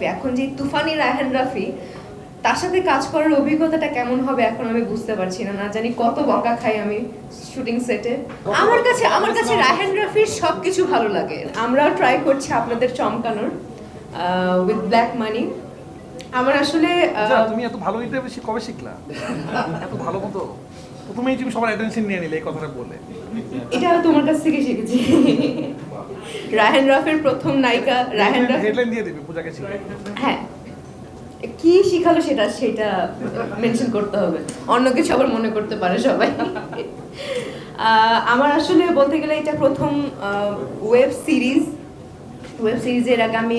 রাফি। এখন যে তুফানি রায়হান রাফি তার সাথে কাজ করার অভিজ্ঞতাটা কেমন হবে এখন আমি বুঝতে পারছি না। না জানি কত বকা খাই আমি শুটিং সেটে আমার কাছে আমার কাছে রায়হান রাফির সব কিছু ভালো লাগে। আমরাও ট্রাই করছি আপনাদের চমকানোর উইথ ব্ল্যাক মানি আমার আসলে আহ, আচ্ছা, তুমি এত ভালো এটা বেশি কবে শিখলা? এত ভালো মতো। প্রথমেই তুমি সবার অ্যাটেনশন নিয়ে নিলে এই কথাটা বলে। এটা তোমার কাছ থেকে শিখেছি। রায়হান রাফের প্রথম নায়িকা রায়হান রাফ হেডলাইন দিয়ে দিবি পূজাকে হ্যাঁ। কি শিখালো সেটা সেটা মেনশন করতে হবে। অন্য কিছু আবার মনে করতে পারে সবাই। আমার আসলে বলতে গেলে এটা প্রথম ওয়েব সিরিজ ওয়েব সিরিজের আগে আমি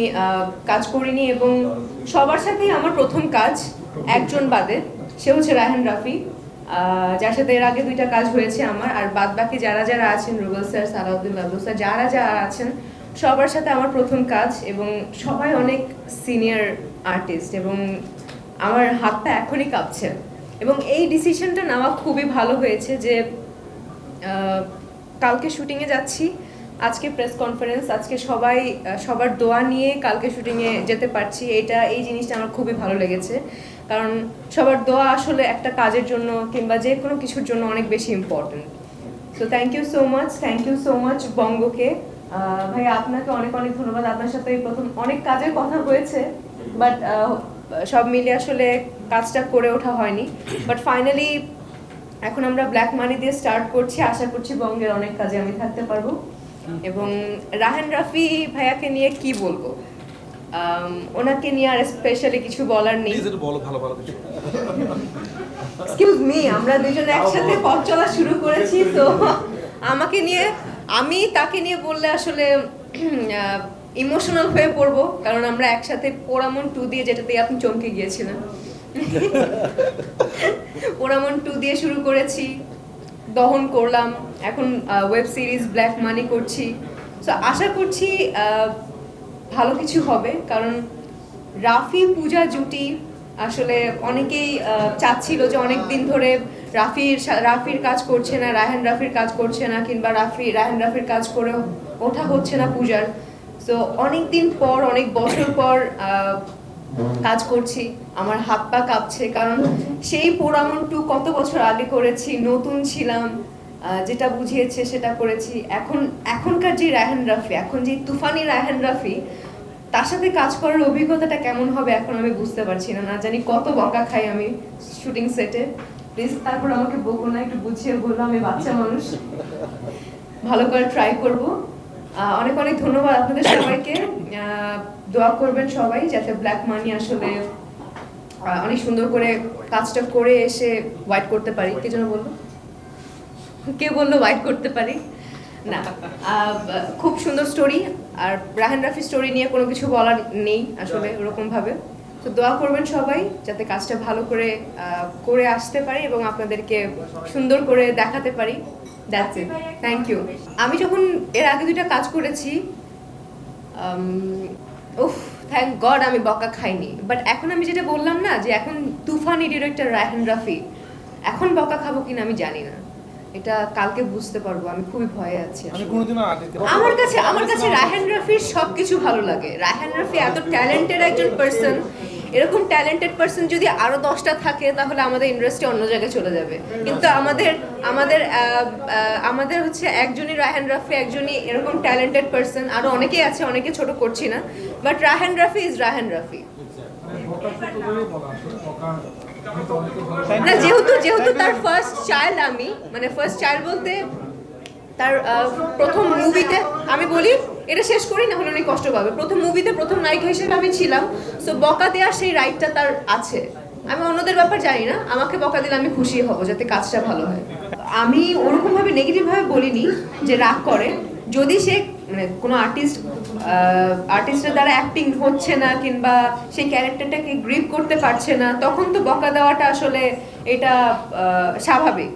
কাজ করিনি এবং সবার সাথেই আমার প্রথম কাজ একজন বাদে। সে হচ্ছে রায়হান রাফি। যার সাথে এর আগে দুইটা কাজ হয়েছে আমার, আর বাদ বাকি যারা যারা আছেন, রুবেল স্যার, সালাউদ্দিন বাবু স্যার, যারা যারা আছেন, সবার সাথে আমার প্রথম কাজ এবং সবাই অনেক সিনিয়র আর্টিস্ট এবং আমার হাতটা এখনই কাঁপছে। এবং এই ডিসিশনটা নেওয়া খুবই ভালো হয়েছে যে কালকে শুটিংয়ে যাচ্ছি, আজকে প্রেস কনফারেন্স আজকে সবাই সবার দোয়া নিয়ে কালকে শুটিংয়ে যেতে পারছি, এটা, এই জিনিসটা আমার খুবই ভালো লেগেছে। কারণ সবার দোয়া আসলে একটা কাজের জন্য কিংবা যে কোনো কিছুর জন্য অনেক বেশি important so thank you so much thank you so much বঙ্গকে। ভাই আপনাকে অনেক অনেক ধন্যবাদ। আপনার সাথে প্রথম অনেক কাজের কথা হয়েছে বাট সব মিলে আসলে কাজটা করে ওঠা হয়নি। বাট ফাইনালি এখন আমরা ব্ল্যাক মানি দিয়ে স্টার্ট করছি। আশা করছি বঙ্গের অনেক কাজে আমি থাকতে পারব। এবং রাহান রাফি ভাইয়াকে নিয়ে কি বলব? ওনাকে নিয়ে আর স্পেশালি কিছু বলার নেই। বলো ভালো ভালো কিছু। এক্সকিউজ মি আমরা দুজনে একসাথে পথ চলা শুরু করেছি তো আমাকে নিয়ে আমি তাকে নিয়ে বললে আসলে ইমোশনাল হয়ে পড়ব কারণ আমরা একসাথে পোড়ামন টু দিয়ে যেটা দিয়ে আপনি চমকে গিয়েছিলেন। পোড়ামন টু দিয়ে শুরু করেছি দহন করলাম এখন ওয়েব সিরিজ ব্ল্যাক মানি করছি। সো আশা করছি আহ, ভালো কিছু হবে, কারণ রাফি পূজা জুটি আসলে অনেকেই চাচ্ছিল যে অনেক দিন ধরে রাফির রাফির কাজ করছে না, রায়হান রাফির কাজ করছে না, কিংবা রাফি, রায়হান রাফির কাজ করে ওঠা হচ্ছে না পূজার। তো অনেক দিন পর, অনেক বছর পর কাজ করছি, আমার হাত পা কাঁপছে, কারণ সেই পোড়ামন টু কত বছর আগে করেছি, নতুন ছিলাম যেটা বুঝিয়েছে সেটা করেছি। এখন, এখনকার যে রায়হান রাফি, এখন যে তুফানি রায়হান রাফি, তার সাথে কাজ করার অভিজ্ঞতাটা কেমন হবে এখন আমি বুঝতে পারছি না। না জানি কত বকা খাই আমি শুটিং সেটে। প্লিজ, তারপর আমাকে বকো না, একটু বুঝিয়ে বলল আমি বাচ্চা মানুষ। ভালো করে ট্রাই করব। অনেক অনেক ধন্যবাদ আপনাদের সবাইকে। দোয়া করবেন সবাই যাতে ব্ল্যাক মানি আসলে অনেক সুন্দর করে কাজটা করে এসে হোয়াইট করতে পারি। কে যেন বলল? কে বলল হোয়াইট করতে পারি? না খুব সুন্দর স্টোরি আর রাহান রাফি স্টোরি নিয়ে কোনো কিছু বলার নেই আসলে ওরকম ভাবে তো দোয়া করবেন সবাই যাতে কাজটা ভালো করে করে আসতে পারি এবং আপনাদেরকে সুন্দর করে দেখাতে পারি। দ্যাটস ইট থ্যাংক ইউ আমি যখন এর আগে দুইটা কাজ করেছি উফ থ্যাংক গড আমি বকা খাইনি। বাট এখন আমি যেটা বললাম না যে এখন তুফানি ডিরেক্টর রায়হান রাফি এখন বকা খাব কিনা আমি জানি না। এটা কালকে বুঝতে পারব আমি খুবই ভয়ে আছি আমি কোনোদিনও আমার কাছে আমার কাছে রায়হান রাফির সবকিছু ভালো লাগে। রায়হান রাফি এত ট্যালেন্টেড একজন পার্সন এরকম ট্যালেন্টেড পার্সন যদি আরও দশটা থাকে তাহলে আমাদের ইন্ডাস্ট্রি অন্য জায়গায় চলে যাবে। কিন্তু আমাদের আমাদের আমাদের হচ্ছে একজনই রায়হান রাফি একজনই এরকম ট্যালেন্টেড পার্সন আরও অনেকেই আছে অনেকে ছোট করছি না। But Raihan Rafi is Raihan Rafi. না যেহেতু যেহেতু তার ফার্স্ট চাইল্ড আমি মানে ফার্স্ট চাইল্ড বলতে তার প্রথম মুভিতে আমি বলি এটা শেষ করি না হলে অনেক কষ্ট পাবে। প্রথম মুভিতে প্রথম নায়িকা হিসেবে আমি ছিলাম সো বকা দেওয়ার সেই রাইটটা তার আছে। আমি অন্যদের ব্যাপার জানি না আমাকে বকা দিলে আমি খুশি হব যাতে কাজটা ভালো হয়। আমি ওরকম ভাবে নেগেটিভ ভাবে বলিনি যে রাগ করে। যদি সে মানে কোনো আর্টিস্ট আর্টিস্টের দ্বারা অ্যাক্টিং হচ্ছে না কিংবা সেই ক্যারেক্টারটাকে গ্রিপ করতে পারছে না, তখন তো বকা দেওয়াটা আসলে এটা স্বাভাবিক।